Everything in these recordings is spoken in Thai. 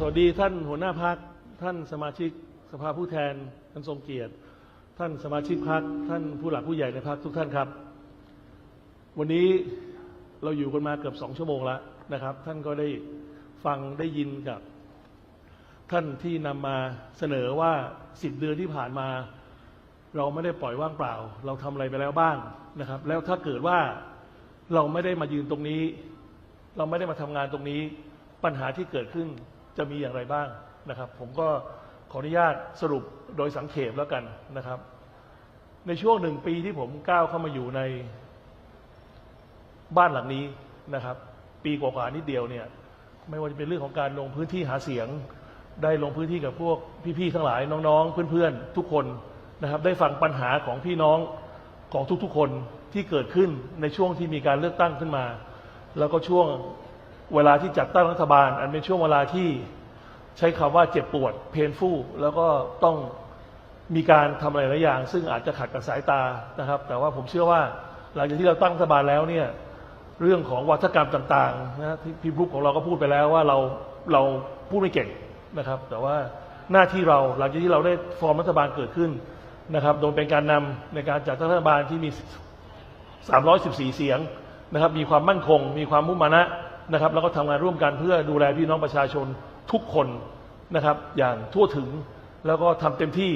สวัสดีท่านหัวหน้าพักท่านสมาชิกสภาผู้แทนท่านทรงเกียรติ ท่านสมาชิกพักท่านผู้หลักผู้ใหญ่ในพักทุกท่านครับ วันนี้เราอยู่กันมาเกือบสองชั่วโมงแล้วนะครับ ท่านก็ได้ฟังได้ยินกับ ท่านที่นำมาเสนอว่าสิบเดือนที่ผ่านมา เราไม่ได้ปล่อยว่างเปล่า เราทำอะไรไปแล้วบ้างนะครับ แล้วถ้าเกิดว่าเราไม่ได้มายืนตรงนี้ เราไม่ได้มาทำงานตรงนี้ปัญหาที่เกิดขึ้น จะมีอย่างไรบ้างนะครับ ผมก็ขออนุญาตสรุปโดยสังเขปแล้วกันนะครับ ในช่วงหนึ่งปีที่ผมก้าวเข้ามาอยู่ในบ้านหลังนี้นะครับ ปีกว่าๆนิดเดียวเนี่ย ไม่ว่าจะเป็นเรื่องของการลงพื้นที่หาเสียง ได้ลงพื้นที่กับพวกพี่ๆทั้งหลายน้องๆ เพื่อนๆ ทุกคนนะครับ ได้ฟังปัญหาของพี่น้องของทุกๆคนที่เกิดขึ้นในช่วงที่มีการเลือกตั้งขึ้นมา แล้วก็ช่วง เวลาที่จัดตั้งรัฐบาล อันเป็นช่วงเวลาที่ใช้คำว่าเจ็บปวดเพนฟูแล้วก็ต้องมีการทำอะไรหลายอย่าง ซึ่งอาจจะขัดกับสายตานะครับ แต่ว่าผมเชื่อว่าหลังจากที่เราตั้งรัฐบาลแล้วเนี่ยเรื่องของวัฒกรรมต่างๆนะที่พี่บลุกของเราก็พูดไปแล้วว่าเราเราพูดไม่เก่งนะครับ แต่ว่าหน้าที่เราหลังจากที่เราได้ฟอร์มรัฐบาลเกิดขึ้นนะครับ โดยเป็นการนำในการจัดตั้งรัฐบาลที่มี 314 เสียงนะครับ มีความมั่นคง มีความมุ่งมานะ นะครับ แล้วก็ทำงานร่วมกันเพื่อดูแลพี่น้องประชาชนทุกคนนะครับ อย่างทั่วถึงแล้วก็ทำเต็มที่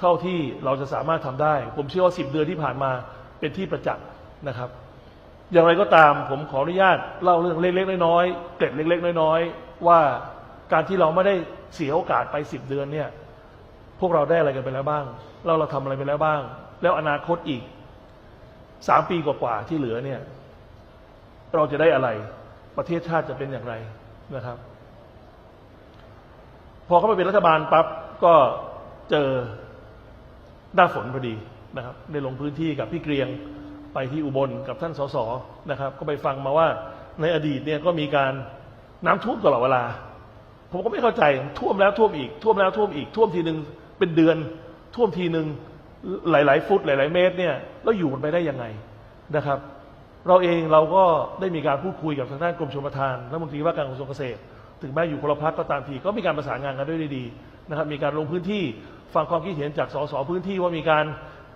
เท่าที่เราจะสามารถทำได้ ผมเชื่อว่า10เดือนที่ผ่านมาเป็นที่ประจักษ์นะครับ อย่างไรก็ตามผมขออนุญาตเล่าเรื่องเล็กๆน้อยๆเกร็ดเล็กๆน้อยๆว่าการที่เราไม่ได้เสียโอกาสไป10เดือนเนี่ยพวกเราได้อะไรกันไปแล้วบ้าง เราเราทำอะไรไปแล้วบ้าง แล้วอนาคตอีกสามปีกว่าๆที่เหลือเนี่ย เราจะได้อะไร ประเทศชาติจะเป็นอย่างไรนะครับ พอเข้ามาเป็นรัฐบาลปั๊บก็เจอหน้าฝนพอดีนะครับได้ลงพื้นที่กับพี่เกรียงไปที่อุบลกับท่านสสนะครับ ก็ไปฟังมาว่าในอดีตเนี่ยก็มีการน้ำท่วมตลอดเวลา ผมก็ไม่เข้าใจท่วมแล้วท่วมอีก ท่วมแล้วท่วมอีกท่วมทีหนึ่งเป็นเดือน ท่วมทีหนึ่งหลาย ๆ ฟุตหลาย ๆ เมตรเนี่ยแล้วอยู่กันไปได้ยังไงนะครับ เราเองเราก็ได้มีการพูดคุยกับทางด้านกรมชลประทานรัฐมนตรีว่าการกระทรวงเกษตร ถึงแม้อยู่คนละพักก็ตามทีก็มีการประสานงานกันด้วยดีนะครับมีการลงพื้นที่ฟังความคิดเห็นจากสสพื้นที่ว่ามีการ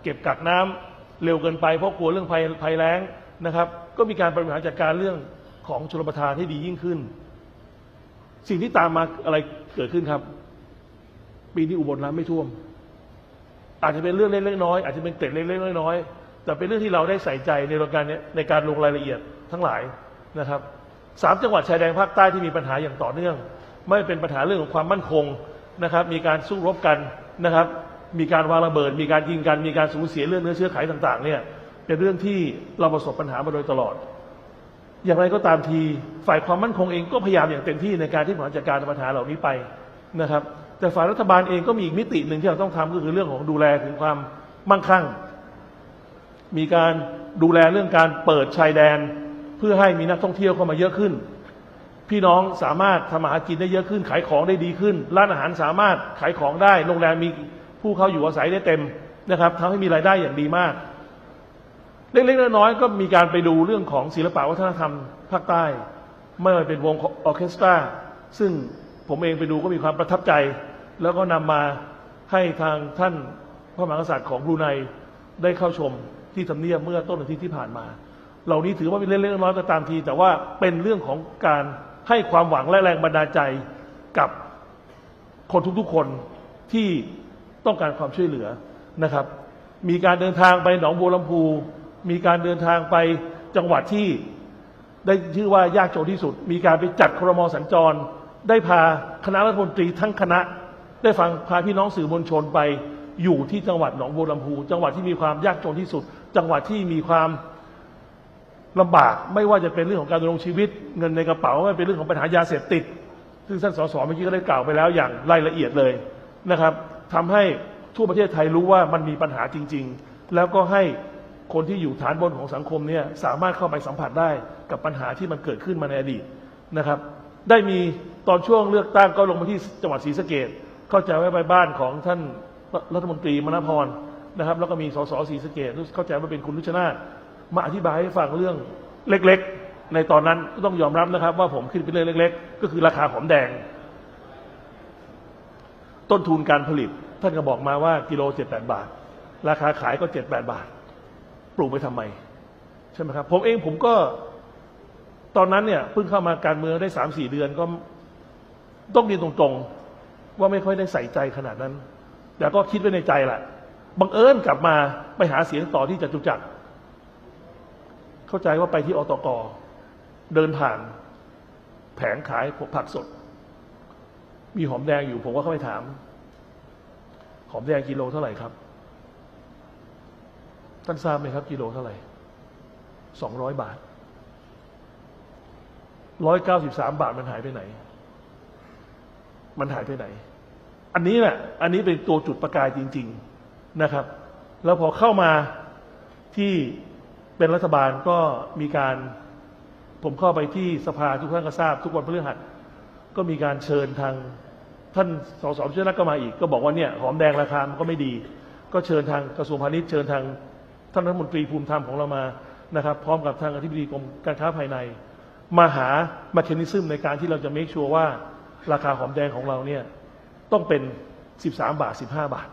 เก็บกักน้ำเร็วเกินไปเพราะกลัวเรื่องภัยภัยแล้งนะครับ ก็มีการบริหารจัดการเรื่องของชลประทานให้ดียิ่งขึ้น สิ่งที่ตามมาอะไรเกิดขึ้นครับ ปีนี้อุบลน้ำไม่ท่วม อาจจะเป็นเรื่องเล็กๆน้อยๆอาจจะเป็นเกร็ดเล็กๆน้อยๆ แต่เป็นเรื่องที่เราได้ใส่ใจในการนี้ในการลงรายละเอียดทั้งหลายนะครับสามจังหวัดชายแดนภาคใต้ที่มีปัญหาอย่างต่อเนื่อง ไม่เป็นปัญหาเรื่องของความมั่นคงนะครับ มีการสู้รบกันนะครับ มีการวางระเบิด มีการยิงกัน มีการสูญเสียเรื่องเนื้อเชื้อไขต่างๆ เนี่ยเป็นเรื่องที่เราประสบปัญหามาโดยตลอด อย่างไรก็ตามทีฝ่ายความมั่นคงเองก็พยายามอย่างเต็มที่ในการที่บริหารจัดการปัญหาเหล่านี้ไปนะครับ แต่ฝ่ายรัฐบาลเองก็มีอีกมิติหนึ่งที่เราต้องทำก็คือเรื่องของดูแลถึงความมั่งคั่ง มีการดูแลเรื่องการเปิดชายแดน เพื่อให้มีนักท่องเที่ยวเข้ามาเยอะขึ้น พี่น้องสามารถทำมาหากินได้เยอะขึ้น ขายของได้ดีขึ้น ร้านอาหารสามารถขายของได้ โรงแรมมีผู้เข้าอยู่อาศัยได้เต็มนะครับทำให้มีรายได้อย่างดีมาก เล็กๆน้อยๆก็มีการไปดูเรื่องของศิลปะวัฒนธรรมภาคใต้ไม่ว่าเป็นวงออเคสตราซึ่งผมเองไปดูก็มีความประทับใจ แล้วก็นำมาให้ทางท่านพระมหากษัตริย์ของบรูไนได้เข้าชม ที่ทำเนียบเมื่อต้นอาทิตย์ที่ผ่านมา เหล่านี้ถือว่าเป็นเล็กๆน้อยๆก็ตามที แต่ว่าเป็นเรื่องของการให้ความหวังและแรงบันดาลใจกับคนทุกๆคนที่ต้องการความช่วยเหลือนะครับ มีการเดินทางไปหนองบัวลำพู มีการเดินทางไปจังหวัดที่ได้ชื่อว่ายากจนที่สุด มีการไปจัดครมสัญจร ได้พาคณะรัฐมนตรีทั้งคณะ ได้ฟังพาพี่น้องสื่อมวลชนไปอยู่ที่จังหวัดหนองบัวลำพู จังหวัดที่มีความยากจนที่สุด จังหวัดที่มีความลำบาก ไม่ว่าจะเป็นเรื่องของการดำรงชีวิต เงินในกระเป๋าไม่เป็นเรื่องของปัญหายาเสพติด ซึ่งท่านสสเมื่อกี้ก็ได้กล่าวไปแล้วอย่างรายละเอียดเลยนะครับทำให้ทั่วประเทศไทยรู้ว่ามันมีปัญหาจริง ๆ แล้วก็ให้คนที่อยู่ฐานบนของสังคมเนี่ยสามารถเข้าไปสัมผัสได้กับปัญหาที่มันเกิดขึ้นมาในอดีตนะครับ ได้มีตอนช่วงเลือกตั้งก็ลงมาที่จังหวัดศรีสะเกดเข้าใจว่าไปบ้านของท่านรัฐมนตรีมณพร นะครับ แล้วก็มีสสศรีสะเกดเข้าใจว่าเป็นคุณลุชนาธมาอธิบายให้ฟังเรื่องเล็กๆ ในตอนนั้นก็ต้องยอมรับนะครับ ว่าผมคิดเป็นเรื่องเล็ก ๆ ก็คือราคาหอมแดง ต้นทุนการผลิต ท่านก็บอกมาว่ากิโลเจ็ดแปดบาท ราคาขายก็เจ็ดแปดบาท ปลูกไปทำไม ใช่ไหมครับ ผมเองผมก็ ตอนนั้นเนี่ยเพิ่งเข้ามาการเมืองได้สามสี่เดือนก็ต้องเรียนตรงๆ ว่าไม่ค่อยได้ใส่ใจขนาดนั้น แต่ก็คิดไว้ในใจแหละ บังเอิญกลับมาไปหาเสียงต่อที่จตุจักร เข้าใจว่าไปที่อตก เดินผ่าน แผงขายผักสด มีหอมแดงอยู่ผมก็เข้าไปถาม หอมแดงกิโลเท่าไหร่ครับ ท่านทราบไหมครับ กิโลเท่าไหร่สองร้อยบาทร้อยเก้าสิบสามบาทมันหายไปไหน มันหายไปไหน อันนี้แหละ อันนี้เป็นตัวจุดประกายจริง ๆ นะครับ แล้วพอเข้ามาที่เป็นรัฐบาลก็มีการผมเข้าไปที่สภาทุกท่านก็ทราบทุกวันพฤหัสก็มีการเชิญทางท่านสสเชยรัตน์ก็มาอีก ก็บอกว่าเนี่ยหอมแดงราคามันก็ไม่ดี ก็เชิญทางกระทรวงพาณิชย์เชิญทางท่านรัฐมนตรีภูมิธรรมของเรามานะครับ พร้อมกับทางอธิบดีกรมการค้าภายใน มาหาม c h a นิซึมในการที่เราจะ make sure ว่าราคาหอมแดงของเราเนี่ยต้องเป็น 13 บาท 15 บาท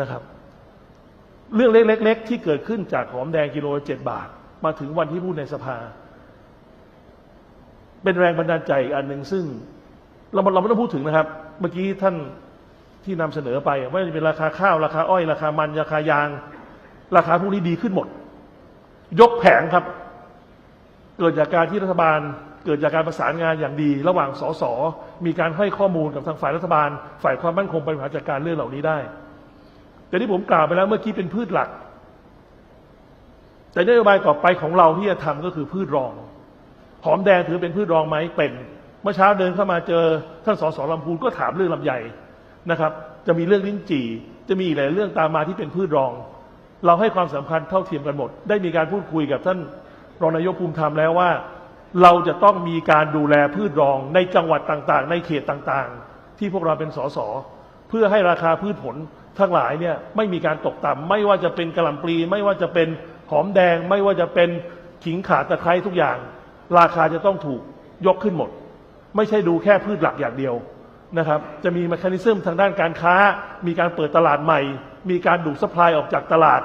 นะครับ เรื่องเล็กๆที่เกิดขึ้นจากหอมแดงกิโลละ7บาท มาถึงวันที่พูดในสภา เป็นแรงบันดาลใจอีกอันหนึ่งซึ่ง เราเราไม่ต้องพูดถึงนะครับ เมื่อกี้ท่านที่นำเสนอไปว่าจะเป็นราคาข้าวราคาอ้อย ราคามันราคายาง ราคาพวกนี้ดีขึ้นหมด ยกแผงครับ เกิดจากการที่รัฐบาลเกิดจากการประสานงานอย่างดี ระหว่างสสมีการให้ข้อมูลกับทางฝ่ายรัฐบาล ฝ่ายความมั่นคงบริหารจัดการเรื่องเหล่านี้ได้ แต่ที่ผมกล่าวไปแล้วเมื่อกี้เป็นพืชหลัก แต่นโยบายต่อไปของเราที่จะทำก็คือพืชรอง หอมแดงถือเป็นพืชรองไหมเป็น เมื่อเช้าเดินเข้ามาเจอท่านสสลำพูนก็ถามเรื่องลำไยนะครับ จะมีเรื่องลิ้นจี่ จะมีหลายเรื่องตามมาที่เป็นพืชรอง เราให้ความสำคัญเท่าเทียมกันหมด ได้มีการพูดคุยกับท่านรองนายกภูมิธรรมแล้วว่า เราจะต้องมีการดูแลพืชรองในจังหวัดต่างๆ ในเขตต่างๆ ที่พวกเราเป็นสสเพื่อให้ราคาพืชผล ทั้งหลายเนี่ยไม่มีการตกต่ำไม่ว่าจะเป็นกระหล่ำปลีไม่ว่าจะเป็นหอมแดง ไม่ว่าจะเป็นขิงขาตะไคร้ทุกอย่าง ราคาจะต้องถูกยกขึ้นหมด ไม่ใช่ดูแค่พืชหลักอย่างเดียวนะครับจะมีม c h นิซึมทางด้านการค้า มีการเปิดตลาดใหม่ มีการดูดซัพพลายออกจากตลาด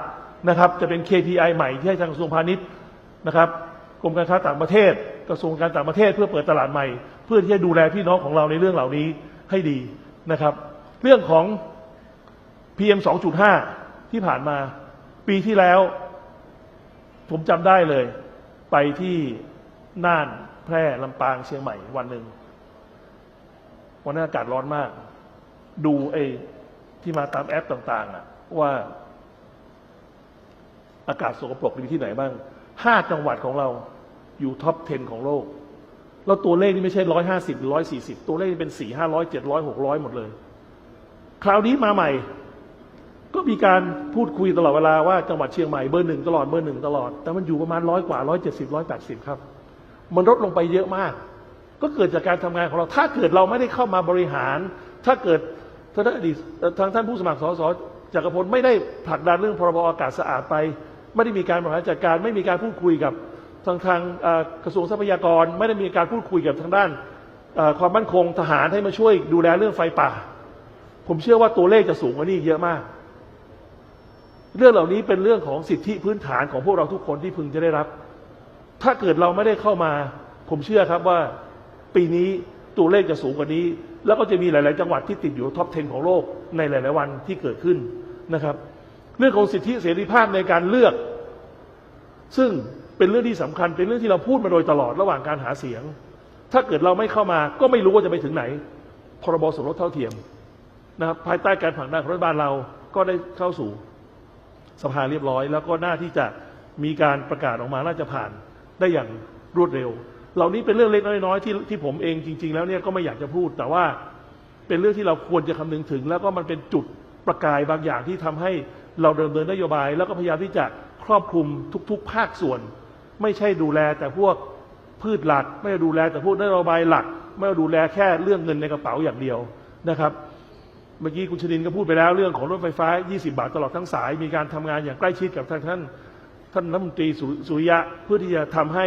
นะครับจะเป็น KPI ใหม่ที่ให้ทางกระทรวงพาณิชย์นะครับกรมการค้าต่างประเทศ กระทรวงการต่างประเทศเพื่อเปิดตลาดใหม่ เพื่อที่จะดูแลพี่น้องของเราในเรื่องเหล่านี้ให้ดีนะครับ เรื่องของ PM 2.5 ที่ผ่านมา ปีที่แล้ว ผมจำได้เลย ไปที่น่านแพร่ลำปางเชียงใหม่วันหนึ่งวันนั้นอากาศร้อนมาก ดูไอ้ที่มาตามแอปต่างๆอะว่า อากาศสกปรกมีที่ไหนบ้างห้าจังหวัดของเราอยู่ท็อป 10 ของโลก แล้วตัวเลขนี่ไม่ใช่ร้อยห้าสิบรือร้อยสี่สิบตัวเลขเป็นสี่ห้าร้อยเจ็ดร้อยหกร้อยหมดเลย คราวนี้มาใหม่ ก็มีการพูดคุยตลอดเวลาว่าจังหวัดเชียงใหม่เบอร์หนึ่งตลอดเบอร์หนึ่งตลอด แต่มันอยู่ประมาณร้อยกว่าร้อยเจ็ดสิบร้อยแปดสิบครับ มันลดลงไปเยอะมาก ก็เกิดจากการทำงานของเรา ถ้าเกิดเราไม่ได้เข้ามาบริหาร ถ้าเกิดท่านอดีตทางท่านผู้สมัครสสจักรพลไม่ได้ผลักดันเรื่องพรบอากาศสะอาดไป ไม่ได้มีการบริหารจัดการไม่มีการพูดคุยกับทางทางกระทรวงทรัพยากร ไม่ได้มีการพูดคุยกับทางด้านความมั่นคงทหารให้มาช่วยดูแลเรื่องไฟป่า ผมเชื่อว่าตัวเลขจะสูงกว่านี้เยอะมาก เรื่องเหล่านี้เป็นเรื่องของสิทธิพื้นฐานของพวกเราทุกคนที่พึงจะได้รับ ถ้าเกิดเราไม่ได้เข้ามา ผมเชื่อครับว่าปีนี้ตัวเลขจะสูงกว่านี้ แล้วก็จะมีหลาย ๆ จังหวัดที่ติดอยู่ท็อป 10 ของโลกในหลาย ๆ วันที่เกิดขึ้นนะครับ เรื่องของสิทธิเสรีภาพในการเลือก ซึ่งเป็นเรื่องที่สำคัญ เป็นเรื่องที่เราพูดมาโดยตลอดระหว่างการหาเสียง ถ้าเกิดเราไม่เข้ามาก็ไม่รู้ว่าจะไปถึงไหน พรบสมรสเท่าเทียมนะครับภายใต้การผลักดันของรัฐบาลเราก็ได้เข้าสู่ สภาเรียบร้อย แล้วก็น่าที่จะมีการประกาศออกมาน่าจะผ่านได้อย่างรวดเร็ว เหล่านี้เป็นเรื่องเล็กน้อยๆที่ที่ผมเองจริง ๆ แล้วเนี่ยก็ไม่อยากจะพูด แต่ว่าเป็นเรื่องที่เราควรจะคำนึงถึง แล้วก็มันเป็นจุดประกายบางอย่างที่ทำให้เราเดินเดินนโยบาย แล้วก็พยายามที่จะครอบคลุมทุก ๆ ภาคส่วน ไม่ใช่ดูแลแต่พวกพืชหลัก ไม่ด้ดูแลแต่พวกนโยบายหลัก ไม่ดูแลแค่เรื่องเงินในกระเป๋าอย่างเดียวนะครับ เมื่อกี้คุณชนินก็พูดไปแล้วเรื่องของรถไฟฟ้า 20 บาทตลอดทั้งสาย มีการทำงานอย่างใกล้ชิดกับทางท่าน ท่านรัฐมนตรีสุริยะเพื่อที่จะทำให้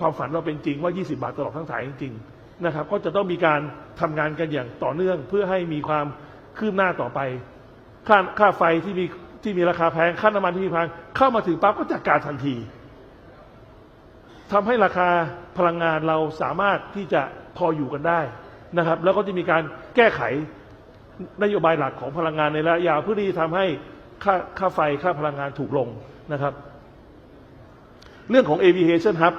ความฝันเราเป็นจริงว่า 20 บาทตลอดทั้งสายจริงๆนะครับ ก็จะต้องมีการทำงานกันอย่างต่อเนื่อง เพื่อให้มีความคืบหน้าต่อไป ค่าค่าไฟที่มีที่มีราคาแพงค่าน้ำมันที่มีแพงเข้ามาถึงปั๊บก็จัดการทันทีทำให้ราคาพลังงานเราสามารถที่จะพออยู่กันได้นะครับ แล้วก็จะมีการแก้ไข นโยบายหลักของพลังงานในระยะยาวเพื่อที่จะทำให้ค่าค่าไฟค่าพลังงานถูกลงนะครับ เรื่องของ aviation hub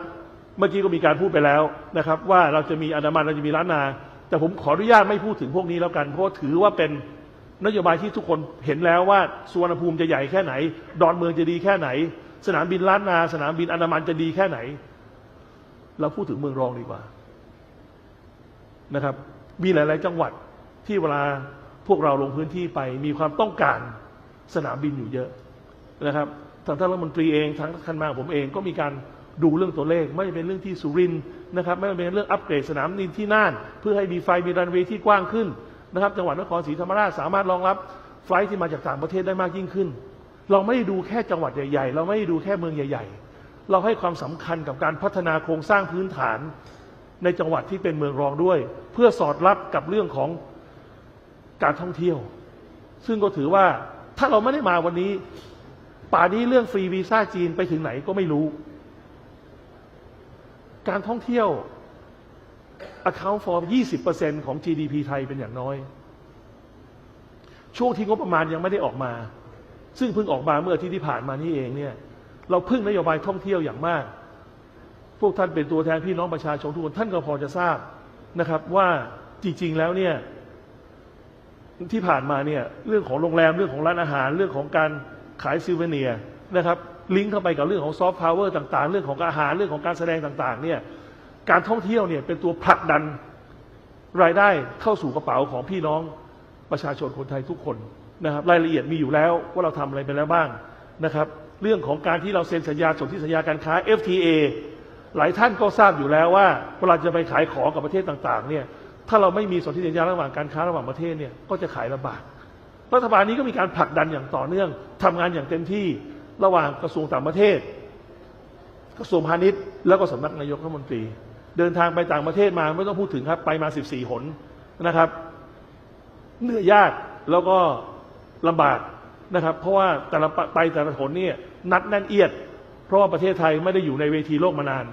เมื่อกี้ก็มีการพูดไปแล้วนะครับ ว่าเราจะมีอันดามันเราจะมีล้านนา แต่ผมขออนุญาตไม่พูดถึงพวกนี้แล้วกัน เพราะถือว่าเป็นนโยบายที่ทุกคนเห็นแล้วว่าสุวรรณภูมิจะใหญ่แค่ไหน ดอนเมืองจะดีแค่ไหน สนามบินล้านนา สนามบินอันดามันจะดีแค่ไหน เราพูดถึงเมืองรองดีกว่านะครับ มีหลาย ๆ จังหวัดที่เวลา วกเราลงพื้นที่ไปมีความต้องการสนามบินอยู่เยอะนะครับทางท่านรัฐมนตรีเองทางท่านมาผมเองก็มีการดูเรื่องตัวเลข ไม่เป็นเรื่องที่สุรินนะครับ ไม่เป็นเรื่องอัปเกรดสนามบินที่น่าน เพื่อให้มีไฟมีรันเวย์ที่กว้างขึ้นนะครับจังหวัดนครศรีธรรมราชสามารถรองรับไฟล์ที่มาจากต่างประเทศได้มากยิ่งขึ้น เราไม่ได้ดูแค่จังหวัดใหญ่ๆ เราไม่ได้ดูแค่เมืองใหญ่ ๆ เราให้ความสำคัญกับการพัฒนาโครงสร้างพื้นฐาน ในจังหวัดที่เป็นเมืองรองด้วย เพื่อสอดรับกับเรื่องของ การท่องเที่ยว ซึ่งก็ถือว่าถ้าเราไม่ได้มาวันนี้ ป่านี้เรื่องฟรีวีซ่าจีนไปถึงไหนก็ไม่รู้ การท่องเที่ยว account for 20%ของ GDP ไทยเป็นอย่างน้อย ช่วงที่งบประมาณยังไม่ได้ออกมา ซึ่งเพิ่งออกมาเมื่ออาทิตย์ที่ผ่านมานี่เองเนี่ยเราพึ่งนโยบายท่องเที่ยวอย่างมาก พวกท่านเป็นตัวแทนพี่น้องประชาชนทุกคนท่านก็พอจะทราบนะครับว่าจริง ๆ แล้วเนี่ย ที่ผ่านมาเนี่ยเรื่องของโรงแรมเรื่องของร้านอาหาร เรื่องของการขายซิลเวเนียนะครับลิงก์เข้าไปกับเรื่องของซอฟต์พาวเวอร์ต่าง ๆ เรื่องของอาหารเรื่องของการแสดงต่างๆเนี่ยการท่องเที่ยวเนี่ยเป็นตัวผลักดันรายได้เข้าสู่กระเป๋าของพี่น้องประชาชนคนไทยทุกคนนะครับรายละเอียดมีอยู่แล้วว่าเราทำอะไรไปแล้วบ้างนะครับเรื่องของการที่เราเซ็นสัญญาสนธิสัญญาการค้า FTA หลายท่านก็ทราบอยู่แล้วว่าเวลาจะไปขายของกับประเทศต่างๆเนี่ย ถ้าเราไม่มีสนธิสัญญาระหว่างการค้าระหว่างประเทศเนี่ยก็จะขายลำบากรัฐบาลนี้ก็มีการผลักดันอย่างต่อเนื่องทำงานอย่างเต็มที่ระหว่างกระทรวงต่างประเทศ กระทรวงพาณิชย์ แล้วก็สำนักนายกรัฐมนตรี เดินทางไปต่างประเทศมาไม่ต้องพูดถึงครับ ไปมา 14 หนนะครับเหนื่อยยากแล้วก็ลำบากนะครับ เพราะว่าแต่ละไปแต่ละหนเนี่ยนัดแน่นเอียด เพราะว่าประเทศไทยไม่ได้อยู่ในเวทีโลกมานาน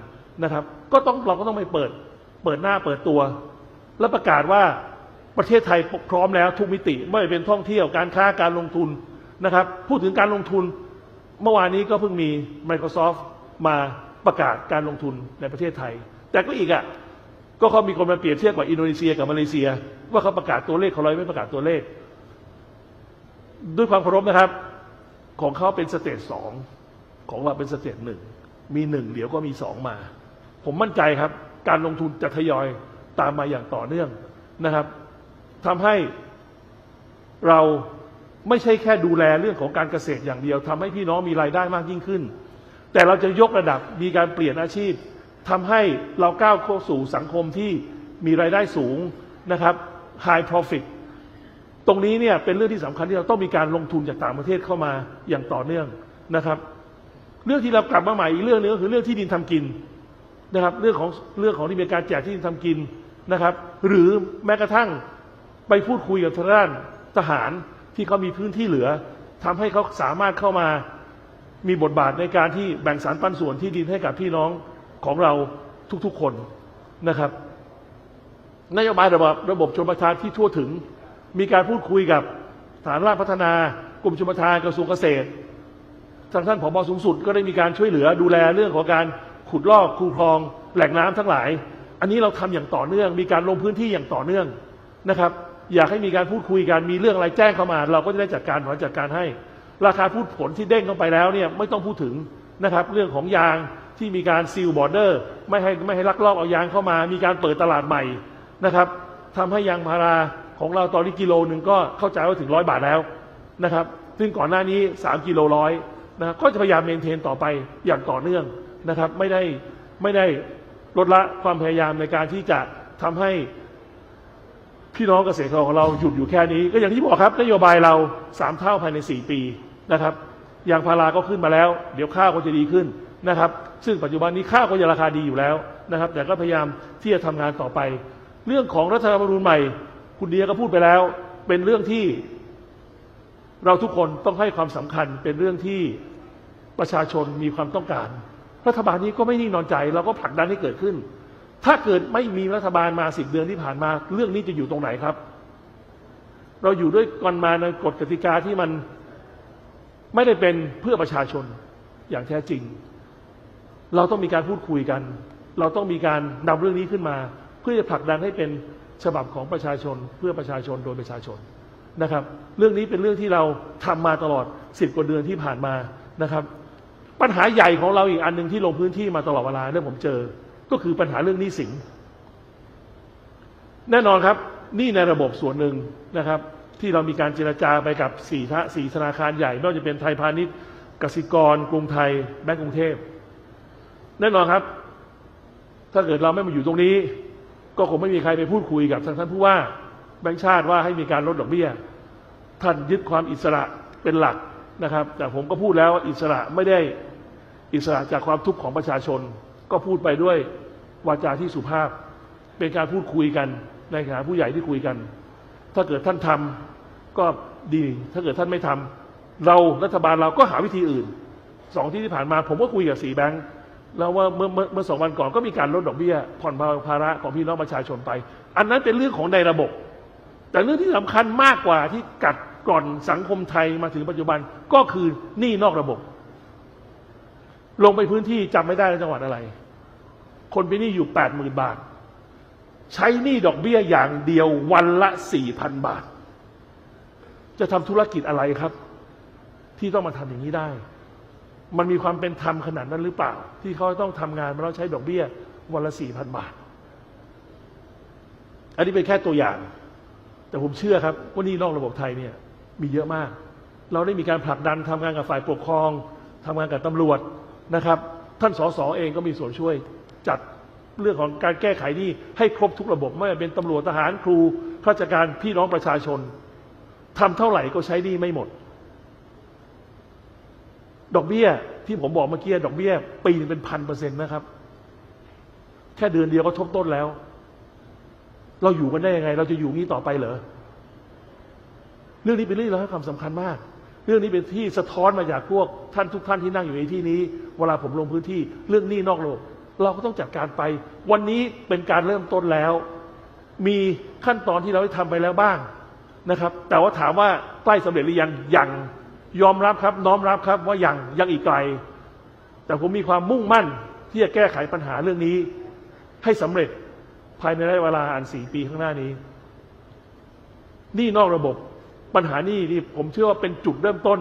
นะครับ ก็ต้องเราก็ต้องไปเปิด เปิดหน้าเปิดตัว และประกาศว่าประเทศไทยพร้อมแล้วทุกมิติไม่ว่าเป็นท่องเที่ยวการค้าการลงทุนนะครับ พูดถึงการลงทุนเมื่อวานนี้ก็เพิ่งมี Microsoft มาประกาศการลงทุนในประเทศไทย แต่ก็อีกอะ่ะก็เขามีคนมาเปรียบเทียบกับอินโดนีเซียกับมาเลเซีย ว่าเขาประกาศตัวเลขเขาเลยไม่ประกาศตัวเลข ด้วยความเคารพนะครับ ของเขาเป็นสเตจสองของเราเป็นสเตจหนึ่งมีหนึ่งเดี๋ยวก็มีสองมา ผมมั่นใจครับ การลงทุนจะทยอย ตามมาอย่างต่อเนื่องนะครับทำให้เราไม่ใช่แค่ดูแลเรื่องของการเกษตรอย่างเดียวทำให้พี่น้องมีรายได้มากยิ่งขึ้น แต่เราจะยกระดับมีการเปลี่ยนอาชีพทำให้เราก้าวเข้าสู่สังคมที่มีรายได้สูงนะครับ high profit ตรงนี้เนี่ยเป็นเรื่องที่สำคัญที่เราต้องมีการลงทุนจากต่างประเทศเข้ามาอย่างต่อเนื่องนะครับ เรื่องที่เรากลับมาใหม่อีกเรื่องนึงก็คือเรื่องที่ดินทำกินนะครับ เรื่องของเรื่องของที่มีการแจกที่ดินทำกิน นะครับ หรือแม้กระทั่งไปพูดคุยกับทางด้านทหารที่เขามีพื้นที่เหลือทำให้เขาสามารถเข้ามามีบทบาทในการที่แบ่งสารปันส่วนที่ดินให้กับพี่น้องของเราทุกๆคนนะครับนโยบายระบบระบบชนประทานที่ทั่วถึง มีการพูดคุยกับฐานราชพัฒนากรมชลประทานกระทรวงเกษตรทางท่านผบสูงสุดก็ได้มีการช่วยเหลือดูแลเรื่องของการขุดลอกคูคลองแหล่งน้ำทั้งหลาย อันนี้เราทำอย่างต่อเนื่อง มีการลงพื้นที่อย่างต่อเนื่องนะครับ อยากให้มีการพูดคุยกันมีเรื่องอะไรแจ้งเข้ามา เราก็จะได้จัดการผลจัดการให้ ราคาพูดผลที่เด้งเข้าไปแล้วเนี่ยไม่ต้องพูดถึงนะครับ เรื่องของยางที่มีการซีลบอร์เดอร์ ไม่ให้ไม่ให้ลักลอบเอายางเข้ามา มีการเปิดตลาดใหม่นะครับทำให้ยางพาราของเราตอนนี้กิโลหนึ่งก็เข้าใจว่าถึงร้อยบาทแล้วนะครับ ซึ่งก่อนหน้านี้ 3กิโลร้อยนะครับก็จะพยายามเมนเทนต่อไปอย่างต่อเนื่องนะครับ ไม่ได้ไม่ได้ ลดละความพยายามในการที่จะทำให้พี่น้องเกษตรกรของเราหยุดอยู่แค่นี้ ก็อย่างที่บอกครับนโยบายเราสามเท่าภายใน4ปีนะครับยางพาราก็ขึ้นมาแล้ว เดี๋ยวข้าวก็จะดีขึ้นนะครับ ซึ่งปัจจุบันนี้ข้าวก็ยังราคาดีอยู่แล้วนะครับ แต่ก็พยายามที่จะทำงานต่อไป เรื่องของรัฐธรรมนูญใหม่ คุณเดียก็พูดไปแล้ว เป็นเรื่องที่ เราทุกคนต้องให้ความสำคัญเป็นเรื่องที่ประชาชนมีความต้องการ รัฐบาลนี้ก็ไม่นิ่งนอนใจ เราก็ผลักดันให้เกิดขึ้น ถ้าเกิดไม่มีรัฐบาลมาสิบเดือนที่ผ่านมา เรื่องนี้จะอยู่ตรงไหนครับ เราอยู่ด้วยกันมาในกฎกติกาที่มันไม่ได้เป็นเพื่อประชาชนอย่างแท้จริง เราต้องมีการพูดคุยกัน เราต้องมีการนำเรื่องนี้ขึ้นมา เพื่อจะผลักดันให้เป็นฉบับของประชาชนเพื่อประชาชนโดยประชาชนนะครับ เรื่องนี้เป็นเรื่องที่เราทำมาตลอดสิบกว่าเดือนที่ผ่านมานะครับ ปัญหาใหญ่ของเราอีกอันหนึ่งที่ลงพื้นที่มาตลอดเวลาเรื่องผมเจอ ก็คือปัญหาเรื่องหนี้สินแน่นอนครับหนี้ในระบบส่วนหนึ่งนะครับ ที่เรามีการเจรจาไปกับสี่ทะสี่ธนาคารใหญ่ไม่ว่าจะเป็นไทยพาณิชย์กสิกร กรุงไทย แบงก์กรุงเทพแน่นอนครับ ถ้าเกิดเราไม่มาอยู่ตรงนี้ ก็คงไม่มีใครไปพูดคุยกับทางท่านผู้ว่าแบงค์ชาติว่าให้มีการลดดอกเบี้ยท่านยึดความอิสระเป็นหลักนะครับ แต่ผมก็พูดแล้วว่าอิสระไม่ได้ อิสระจากความทุกข์ของประชาชน ก็พูดไปด้วยวาจาที่สุภาพ เป็นการพูดคุยกันในฐานะผู้ใหญ่ที่คุยกัน ถ้าเกิดท่านทำก็ดี ถ้าเกิดท่านไม่ทำเรารัฐบาลเราก็หาวิธีอื่นสองที่ที่ผ่านมาผมก็คุยกับสีแบงค์แล้วว่าเมื่อเมื่อสองวันก่อนก็มีการลดดอกเบี้ยผ่อนภาระของพี่น้องประชาชนไป อันนั้นเป็นเรื่องของในระบบ แต่เรื่องที่สำคัญมากกว่าที่กัดกร่อนสังคมไทยมาถึงปัจจุบันก็คือหนี้นอกระบบ ลงไปพื้นที่จำไม่ได้ในจังหวัดอะไร คนเป็นหนี้อยู่แปดหมื่นบาท ใช้หนี้ดอกเบี้ยอย่างเดียววันละสี่พันบาท จะทำธุรกิจอะไรครับ ที่ต้องมาทำอย่างนี้ได้ มันมีความเป็นธรรมขนาดนั้นหรือเปล่า ที่เขาต้องทำงานมาแล้วใช้ดอกเบี้ยวันละสี่พันบาท อันนี้เป็นแค่ตัวอย่าง แต่ผมเชื่อครับว่านี่นอกระบบไทยเนี่ยมีเยอะมาก เราได้มีการผลักดันทำงานกับฝ่ายปกครองทำงานกับตำรวจ นะครับ ท่านสสเองก็มีส่วนช่วยจัดเรื่องของการแก้ไขนี้ให้ครบทุกระบบไม่ว่าเป็นตำรวจทหารครูข้าราชการพี่น้องประชาชนทำเท่าไหร่ก็ใช้นี้ไม่หมด ดอกเบี้ยที่ผมบอกเมื่อกี้ดอกเบี้ย ปีนึงเป็นพันเปอร์เซ็นต์นะครับ แค่เดือนเดียวก็ทบต้นแล้ว เราอยู่กันได้ยังไง เราจะอยู่งี้ต่อไปเหรอเรื่องนี้เป็นเรื่องที่เราให้ความสำคัญมาก เรื่องนี้เป็นที่สะท้อนมาจากพวกท่านทุกท่านที่นั่งอยู่ในที่นี้ เวลาผมลงพื้นที่เรื่องหนี้นอกระบบเราก็ต้องจัดการไป วันนี้เป็นการเริ่มต้นแล้ว มีขั้นตอนที่เราได้ทำไปแล้วบ้างนะครับ แต่ว่าถามว่าใกล้สำเร็จหรือยังยังยอมรับครับ น้อมรับครับว่ายังยังอีกไกล แต่ผมมีความมุ่งมั่นที่จะแก้ไขปัญหาเรื่องนี้ ให้สำเร็จภายในระยะเวลาอันสี่ปีข้างหน้านี้หนี้นอกระบบ ปัญหานี้นี่ผมเชื่อว่าเป็นจุดเริ่มต้น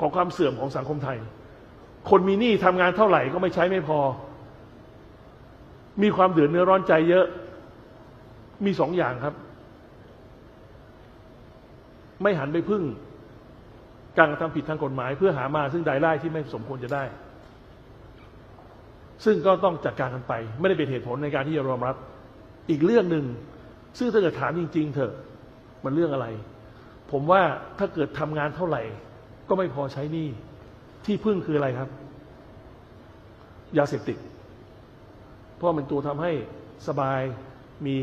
ของความเสื่อมของสังคมไทย คนมีหนี้ทำงานเท่าไหร่ก็ไม่ใช้ไม่พอ มีความเดือดเนื้อร้อนใจเยอะ มีสองอย่างครับ ไม่หันไปพึ่งการกระทำผิดทางกฎหมาย เพื่อหามาซึ่งรายได้ที่ไม่สมควรจะได้ ซึ่งก็ต้องจัดการกันไป ไม่ได้เป็นเหตุผลในการที่จะรองรับ อีกเรื่องหนึ่งซึ่งถ้าเกิดถามจริง ๆ เถอะมันเรื่องอะไร ผมว่าถ้าเกิดทำงานเท่าไหร่ ก็ไม่พอใช้หนี้ที่พึ่งคืออะไรครับ ยาเสพติด เพราะมันตัวทำให้สบายมี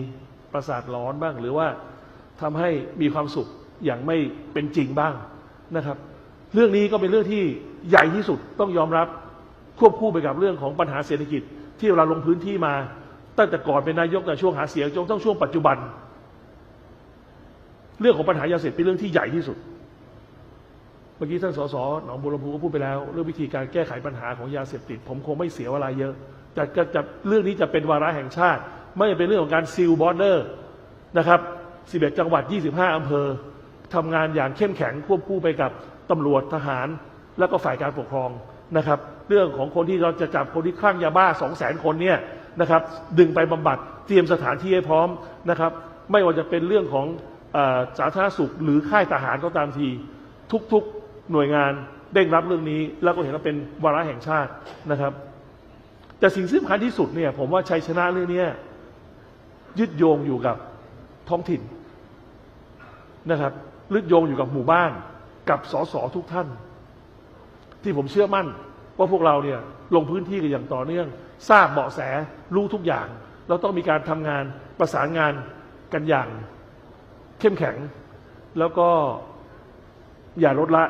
ประสาทร้อนบ้าง หรือว่าทำให้มีความสุขอย่างไม่เป็นจริงบ้างนะครับ เรื่องนี้ก็เป็นเรื่องที่ใหญ่ที่สุดต้องยอมรับควบคู่ไปกับเรื่องของปัญหาเศรษฐกิจ ที่เราลงพื้นที่มา ตั้งแต่ก่อนเป็นนายกในช่วงหาเสียงจนต้องช่วงปัจจุบัน เรื่องของปัญหายาเสพติดเป็นเรื่องที่ใหญ่ที่สุด เมื่อกี้ท่านสสหนองบัวลำพูก็พูดไปแล้ว เรื่องวิธีการแก้ไขปัญหาของยาเสพติด ผมคงไม่เสียเวลาเยอะแต่จะจะเรื่องนี้จะเป็นวาระแห่งชาติ ไม่เป็นเรื่องของการซีลบอร์เดอร์นะครับ 11 จังหวัด 25 อำเภอทำงานอย่างเข้มแข็งควบคู่ไปกับตำรวจทหาร แล้วก็ฝ่ายการปกครองนะครับ เรื่องของคนที่เราจะจับคนที่คลั่งยาบ้า 2 0 0 0 0 0 คนเนี่ยนะครับ ดึงไปบำบัดเตรียมสถานที่ให้พร้อมนะครับ ไม่ว่าจะเป็นเรื่องของ สาธารณสุขหรือค่ายทหารก็ตามที ทุกๆหน่วยงานเด้งรับเรื่องนี้ แล้วก็เห็นว่าเป็นวาระแห่งชาตินะครับ แต่สิ่งสำคัญที่สุดเนี่ยผมว่าชัยชนะเรื่องนี้ยึดโยงอยู่กับท้องถิ่นนะครับยึดโยงอยู่กับหมู่บ้านกับสสทุกท่าน ที่ผมเชื่อมั่นว่าพวกเราเนี่ยลงพื้นที่กันอย่างต่อเนื่อง ทราบเบาะแสรู้ทุกอย่าง เราต้องมีการทำงานประสานงานกันอย่าง เข้มแข็ง แล้วก็อย่าลดละ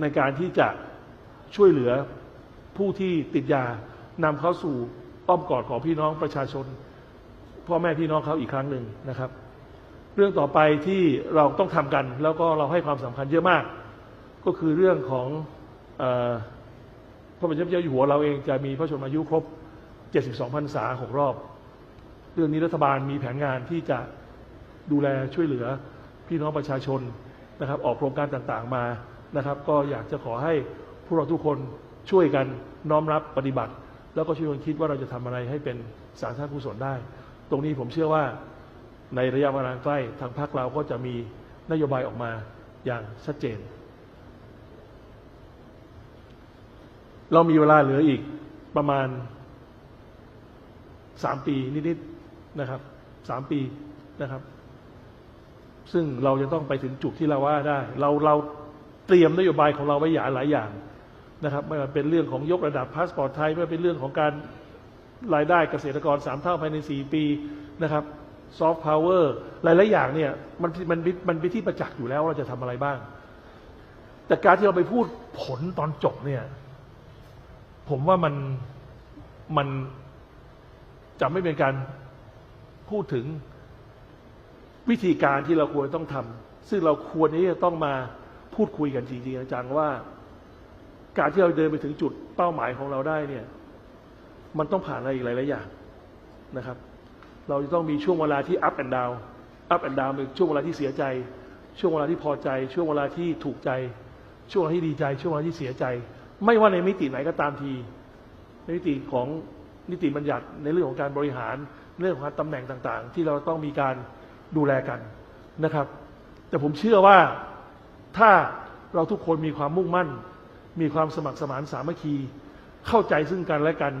ในการที่จะช่วยเหลือผู้ที่ติดยานำเขาสู่อ้อมกอดของพี่น้องประชาชน พ่อแม่พี่น้องเขาอีกครั้งหนึ่งนะครับ เรื่องต่อไปที่เราต้องทำกัน แล้วก็เราให้ความสำคัญเยอะมาก ก็คือเรื่องของอพระบาทสมเด็จพระเจ้าอยู่หัวเราเองจะมีพระชนมายุครบ 72พรรษาหกรอบ เรื่องนี้รัฐบาลมีแผนงานที่จะดูแลช่วยเหลือ พี่น้องประชาชนนะครับ ออกโครงการต่างๆมานะครับ ก็อยากจะขอให้พวกเราทุกคนช่วยกันน้อมรับปฏิบัติ แล้วก็ช่วยกันคิดว่าเราจะทำอะไรให้เป็นสาธารณกุศลได้ ตรงนี้ผมเชื่อว่าในระยะเวลาใกล้ทางพรรคเราก็จะมีนโยบายออกมาอย่างชัดเจน เรามีเวลาเหลืออีกประมาณสามปีนิดๆนะครับสามปีนะครับ ซึ่งเราจะต้องไปถึงจุดที่เราว่าได้ เราเราเตรียมนโยบายของเราไว้อย่างหลายอย่างนะครับไม่ว่าเป็นเรื่องของยกระดับพาสปอร์ตไทยไม่ว่าเป็นเรื่องของการรายได้เกษตรกรสามเท่าภายในสี่ปีนะครับซอฟต์พาวเวอร์หลายๆอย่างเนี่ยมันมันมันเป็นที่ประจักษ์อยู่แล้วว่าเราจะทำอะไรบ้าง แต่การที่เราไปพูดผลตอนจบเนี่ย ผมว่ามันมันจะไม่เป็นการพูดถึง วิธีการที่เราควรต้องทำซึ่งเราควรที่จะต้องมาพูดคุยกันจริงๆจังว่า การที่เราเดินไปถึงจุดเป้าหมายของเราได้เนี่ย มันต้องผ่านอะไรอีกหลายๆอย่างนะครับ เราจะต้องมีช่วงเวลาที่ up and down up and down เป็นช่วงเวลาที่เสียใจ ช่วงเวลาที่พอใจ ช่วงเวลาที่ถูกใจ ช่วงเวลาที่ดีใจ ช่วงเวลาที่เสียใจ ไม่ว่าในมิติไหนก็ตามที ในมิติของนิติบัญญัติในเรื่องของการบริหารเรื่องของตำแหน่งต่างๆ ที่เราต้องมีการ ดูแลกันนะครับ แต่ผมเชื่อว่าถ้าเราทุกคนมีความมุ่งมั่น มีความสมัครสมานสามัคคี เข้าใจซึ่งกันและกัน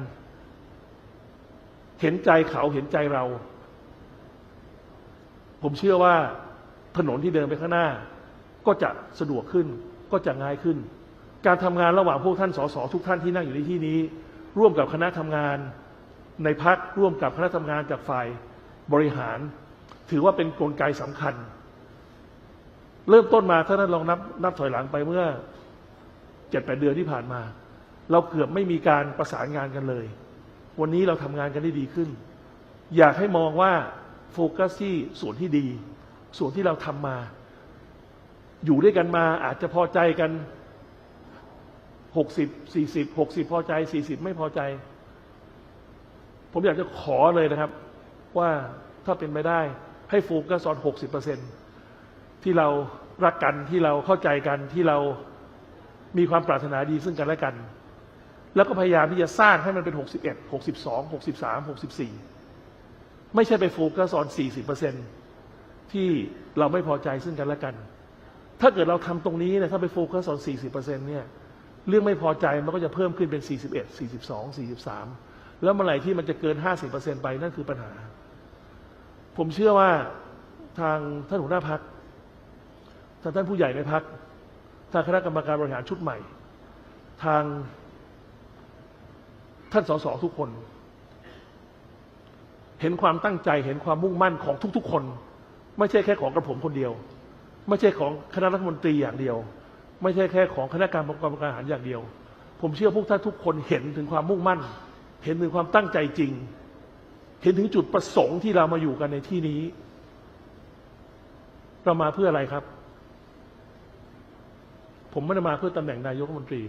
เห็นใจเขาเห็นใจเรา ผมเชื่อว่าถนนที่เดินไปข้างหน้า ก็จะสะดวกขึ้น ก็จะง่ายขึ้น การทำงานระหว่างพวกท่านสสทุกท่านที่นั่งอยู่ในที่นี้ ร่วมกับคณะทำงาน ในพักร่วมกับคณะทำงานจากฝ่ายบริหาร ถือว่าเป็นนกลไกสำคัญ เริ่มต้นมาถ้าท่านลองนับนับถอยหลังไปเมื่อเจ็ดแปดเดือนที่ผ่านมา เราเกือบไม่มีการประสานงานกันเลย วันนี้เราทำงานกันได้ดีขึ้น อยากให้มองว่าโฟกัสที่ส่วนที่ดี ส่วนที่เราทำมา อยู่ด้วยกันมาอาจจะพอใจกันหกสิบสี่สิบหกสิบพอใจสี่สิบไม่พอใจ ผมอยากจะขอเลยนะครับ ว่าถ้าเป็นไปได้ ให้โฟกัสอนหกสิบเปอร์เซ็นที่เรารักกันที่เราเข้าใจกันที่เรามีความปรารถนาดีซึ่งกันและกัน แล้วก็พยายามที่จะสร้างให้มันเป็นหกสิบเอ็ดหกสิบสองหกสิบสามหกสิบสี่ไม่ใช่ไปโฟกัสออนสี่สิบเปอร์เซ็นที่เราไม่พอใจซึ่งกันและกัน ถ้าเกิดเราทำตรงนี้เนี่ยถ้าไปโฟกัสออนสี่สิบเปอร์เซ็นเนี่ยเรื่องไม่พอใจมันก็จะเพิ่มขึ้นเป็น 41 42 43 แล้วเมื่อไหร่ที่มันจะเกิน 50%ไปนั่นคือปัญหา ผมเชื่อว่าทางท่านหัวหน้าพักทางท่านผู้ใหญ่ในพักทางคณะกรรมการบริหารชุดใหม่ ทางท่านสสทุกคน เห็นความตั้งใจเห็นความมุ่งมั่นของทุก ๆ คน ไม่ใช่แค่ของกระผมคนเดียว ไม่ใช่ของคณะรัฐมนตรีอย่างเดียว ไม่ใช่แค่ของคณะกรรมการบริหารอย่างเดียว ผมเชื่อพวกท่านทุกคนเห็นถึงความมุ่งมั่น เห็นถึงความตั้งใจจริง เห็นถึงจุดประสงค์ที่เรามาอยู่กันในที่นี้ เรามาเพื่ออะไรครับ ผมไม่ได้มาเพื่อตำแหน่งนายกรัฐมนตรี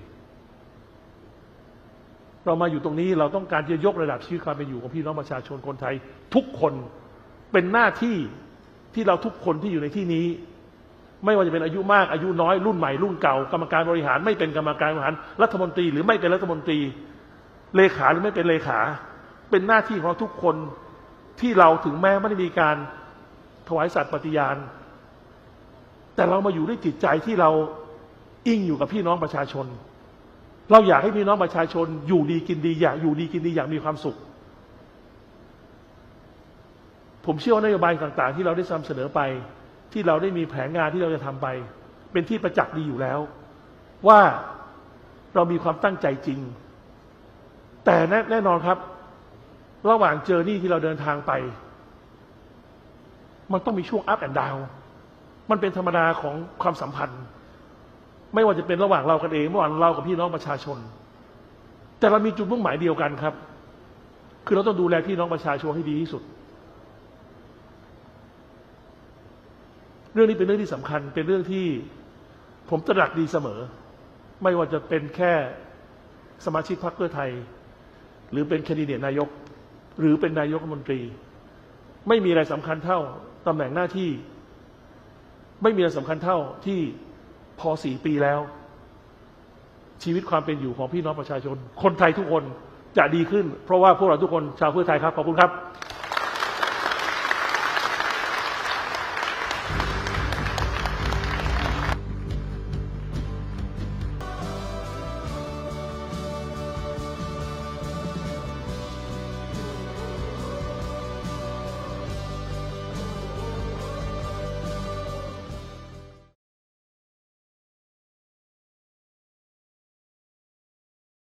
เรามาอยู่ตรงนี้เราต้องการจะยกระดับชีวิตความเป็นอยู่ของพี่น้องประชาชนคนไทย ทุกคนเป็นหน้าที่ที่เราทุกคนที่อยู่ในที่นี้ ไม่ว่าจะเป็นอายุมากอายุน้อยรุ่นใหม่รุ่นเก่า กรรมการบริหารไม่เป็นกรรมการบริหารรัฐมนตรี หรือไม่เป็นรัฐมนตรี เลขาหรือไม่เป็นเลขา เป็นหน้าที่ของเราทุกคนที่เราถึงแม้ไม่ได้มีการถวายสัตย์ปฏิญาณ แต่เรามาอยู่ด้วยจิตใจที่เราอิงอยู่กับพี่น้องประชาชน เราอยากให้พี่น้องประชาชน อยู่ดีกินดีอยากอยู่ดีกินดีอยางมีความสุข ผมเชื่อว่านโยบายต่าง ๆ ที่เราได้นำเสนอไป ที่เราได้มีแผนงานที่เราจะทำไป เป็นที่ประจักษ์ดีอยู่แล้ว ว่าเรามีความตั้งใจจริง แต่แน่นอนครับ ระหว่างเจอร์นี่ที่เราเดินทางไป มันต้องมีช่วงอัพแอนด์ดาวมันเป็นธรรมดาของความสัมพันธ์ ไม่ว่าจะเป็นระหว่างเรากันเองระหว่างเรากับพี่น้องประชาชน แต่เรามีจุดมุ่งหมายเดียวกันครับ คือเราต้องดูแลพี่น้องประชาชนให้ดีที่สุด เรื่องนี้เป็นเรื่องที่สำคัญ เป็นเรื่องที่ผมตระหนักดีเสมอ ไม่ว่าจะเป็นแค่สมาชิกพรรคเพื่อไทย หรือเป็นแคนดิเดตนายก หรือเป็นนายกรัฐมนตรี ไม่มีอะไรสำคัญเท่าตำแหน่งหน้าที่ ไม่มีอะไรสำคัญเท่าที่พอสี่ปีแล้ว ชีวิตความเป็นอยู่ของพี่น้องประชาชน คนไทยทุกคนจะดีขึ้น เพราะว่าพวกเราทุกคนชาวเพื่อไทยครับ ขอบคุณครับ